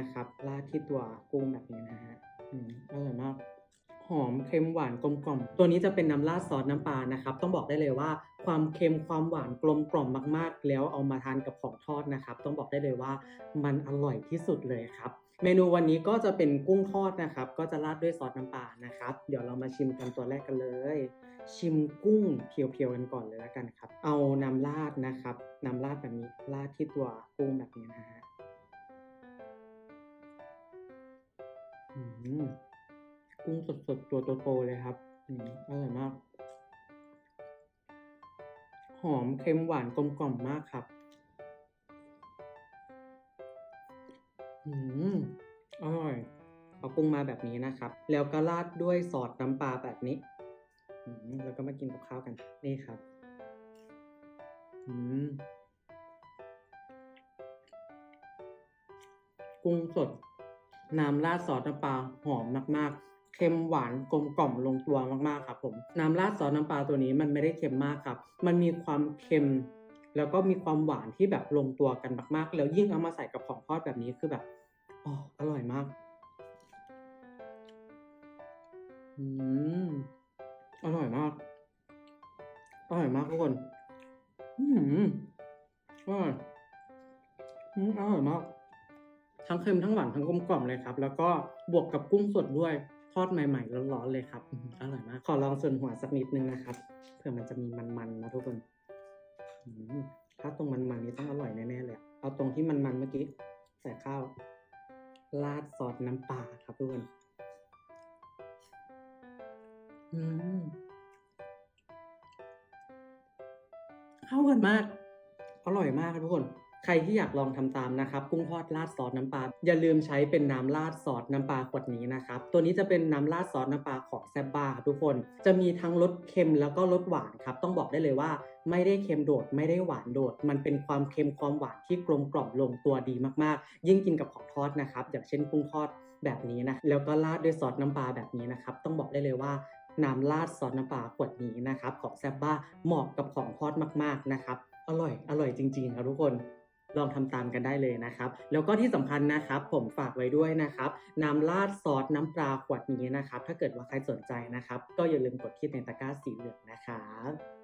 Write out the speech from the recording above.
นะครับราดที่ตัวกุ้งแบบนี้นะฮะอืมอร่อยมากหอมเค็มหวานกลมกล่อม ตัวนี้จะเป็นน้ำราดซอสน้ำปลานะครับ ต้องบอกได้เลยว่าความเค็มความหวานกลมกล่อมมากๆ แล้วเอามาทานกับของทอดนะครับ ต้องบอกได้เลยว่ามันอร่อยที่สุดเลยครับ เมนูวันนี้ก็จะเป็นกุ้งทอดนะครับ ก็จะราดด้วยซอสน้ำปลานะครับ เดี๋ยวเรามาชิมกันตัวแรกกันเลย ชิมกุ้งเพียวๆกันก่อนเลยแล้วกันครับ เอาน้ำราดนะครับน้ำราดแบบนี้ราดที่ตัวกุ้งแบบนี้นะฮะ กุ้งสดๆ ตัวโตๆเลยครับอืมอร่อยมาก หอมเค็มหวานกลมกล่อมมากครับอืมอร่อยเอากุ้งมาแบบนี้นะครับ แล้วก็ราดด้วยซอสน้ำปลาแบบนี้อืมแล้วก็มากินกับข้าวกัน นี่ครับ อืม กุ้งสด น้ำราดซอสน้ำปลาหอมมากๆ เค็มหวานกลมกล่อมลงตัวมากๆครับผม น้ำราดซอสน้ำปลาตัวนี้มันไม่ได้เค็มมากครับ มันมีความเค็ม แล้วก็มีความหวานที่แบบลงตัวกันมากๆ แล้วยิ่งเอามาใส่กับของทอดแบบนี้คือแบบอ๋ออร่อยมาก อืม อร่อยมาก อร่อยมากทุกคน อืมอร่อยอืมอร่อยมาก ทั้งเค็มทั้งหวานทั้งกลมกล่อมเลยครับ แล้วก็บวกกับกุ้งสดด้วยทอดใหม่ๆร้อนๆเลยครับอร่อยมาก ขอลองส่วนหัวสักนิดนึงนะครับเผื่อมันจะมีมันๆนะทุกคนถ้าตรงมันๆนี้ต้องอร่อยแน่ๆเลยเอาตรงที่มันๆเมื่อกี้ใส่ข้าวราดซอสน้ำปลาครับทุกคนอืมเข้ากันมาก อร่อยมากครับทุกคน ใครที่อยากลองทำตามนะครับกุ้งทอดราดซอสน้ำปลาอย่าลืมใช้เป็นน้ำราดซอสน้ำปลาขวดนี้นะครับตัวนี้จะเป็นน้ำราดซอสน้ำปลาของแซบบ้าครับทุกคน จะมีทั้งรสเค็มแล้วก็รสหวานครับต้องบอกได้เลยว่าไม่ได้เค็มโดดไม่ได้หวานโดด มันเป็นความเค็มความหวานที่กลมกล่อมลงตัวดีมากๆ ยิ่งกินกับของทอดนะครับ อย่างเช่นกุ้งทอดแบบนี้นะแล้วก็ราดด้วยซอสน้ำปลาแบบนี้นะครับ ต้องบอกได้เลยว่าน้ำราดซอสน้ำปลาขวดนี้นะครับ ของแซบบ้าเหมาะกับของทอดมากๆนะครับ อร่อยอร่อยจริงๆครับทุกคน ลองทำตามกันได้เลยนะครับ แล้วก็ที่สำคัญนะครับ ผมฝากไว้ด้วยนะครับน้ำราดซอสน้ำปลาขวดนี้นะครับ ถ้าเกิดว่าใครสนใจนะครับ ก็อย่าลืมกดที่ในตะกร้าสีเหลืองนะครับ